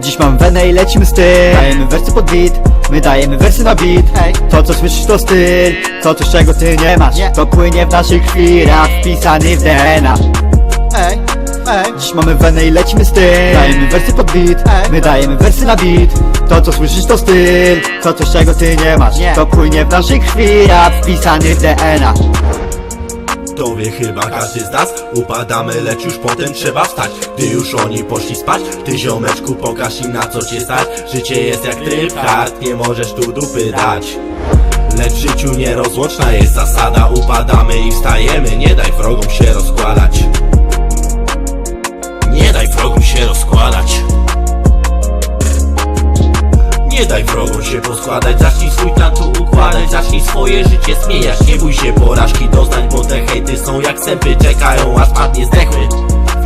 Dziś mam wenę i lecimy z tym. Dajemy wersy pod beat My dajemy wersy na beat. To co słyszysz to styl. To coś czego ty nie masz To płynie w naszej krwi Rap wpisany w DNA Ej, ej. Dziś mamy wenę i lecimy z tym. Dajemy wersy pod beat My dajemy wersy na beat. To co słyszysz to styl. To coś czego ty nie masz Nie. To płynie w naszej krwi Rap wpisany w DNA To wie chyba każdy z nas. Upadamy, lecz już potem trzeba wstać. Gdy już oni poszli spać Ty ziomeczku pokaż im na co cię stać. Życie jest jak tryb hard Nie możesz tu dupy dać. Lecz w życiu nierozłączna jest zasada. Upadamy i wstajemy Nie daj wrogom się rozkładać wrogom się poskładać, zacznij swój plan tu układać Zacznij swoje życie zmieniać, nie bój się porażki doznań Bo te hejty są jak sępy, czekają aż padnie zdechły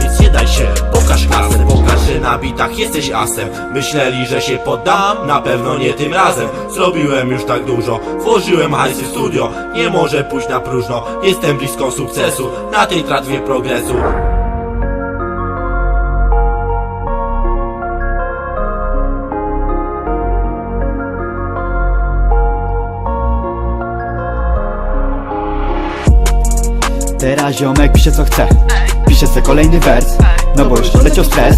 Więc nie daj się, pokaż klasę, pokaż, że na bitach jesteś asem. Myśleli, że się poddam? Na pewno nie tym razem. Zrobiłem już tak dużo, włożyłem hajsy w studio. Nie może pójść na próżno, jestem blisko sukcesu Na tej tratwie progresu Teraz ziomek pisze co chce. Pisze se kolejny wers. No bo już leciał stres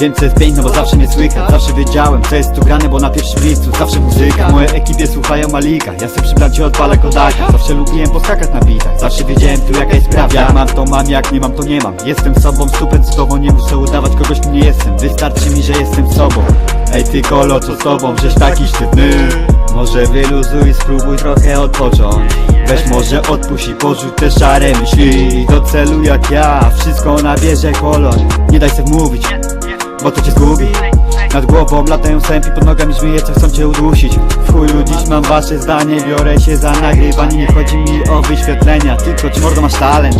Wiem co jest piękne, bo zawsze mnie słychać Zawsze wiedziałem co jest tu grane, bo na pierwszym miejscu zawsze muzyka. W mojej ekipie słuchają Malika Ja se przy blacie odpalę Kodaka. Zawsze lubiłem poskakać na bitach Zawsze wiedziałem tu jaka jest prawda. Jak mam to mam, jak nie mam to nie mam. Jestem sobą stupencykowo, nie muszę udawać kogoś kim nie jestem. Wystarczy mi, że jestem sobą. Ej ty kolo, co z tobą, żeś taki sztywny. Może wyluzuj, spróbuj trochę odpocząć. Weź może odpuść i porzuć te szare myśli. Do celu jak ja, wszystko nabierze kolor Nie daj se wmówić, bo to cię zgubi. Nad głową latają sępy, pod nogami żmije, co chcą cię udusić. W chuju dziś mam wasze zdanie, biorę się za nagrywanie. Nie chodzi mi o wyświetlenia, tylko czy mordo masz talent